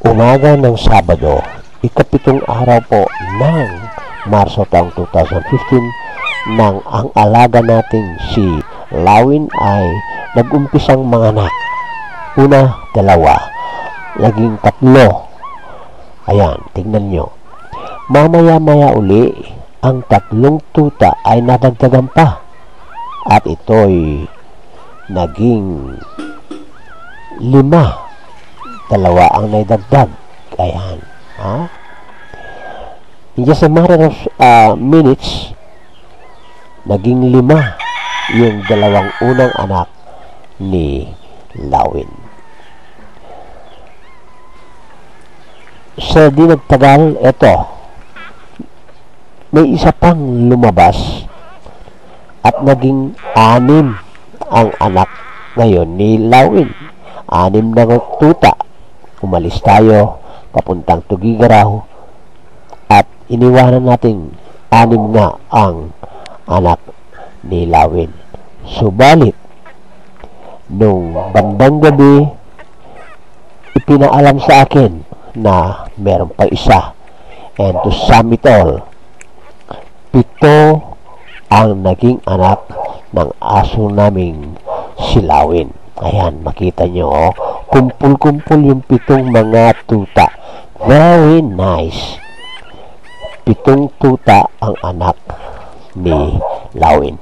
Umaga ng Sabado, ikapitong araw po ng Marso taong 2015 nang ang alaga nating si Lawin ay nag-umpisang manganak. Una, dalawa, naging tatlo. Ayan, tignan nyo. Mamaya-maya uli, ang tatlong tuta ay nadagdagan pa. At ito'y naging lima. Dalawa ang naidagdag. Ayan. Ha? In just a matter of uh, minutes, naging lima yung dalawang unang anak ni Lawin. Sa di nagtagal, eto, may isa pang lumabas at naging anim ang anak ngayon ni Lawin. Anim na tuta. Umalis tayo papuntang Tugigaraw at iniwanan natin anim nga ang anak ni Lawin. Subalit, nung bandang gabi, ipinaalam sa akin na meron pa isa. And to sum it all, pito ang naging anak ng aso naming silawin. Ayan, makita nyo, oh. Kumpul-kumpul yung pitong mga tuta. Very nice. Pitong tuta ang anak ni Lawin.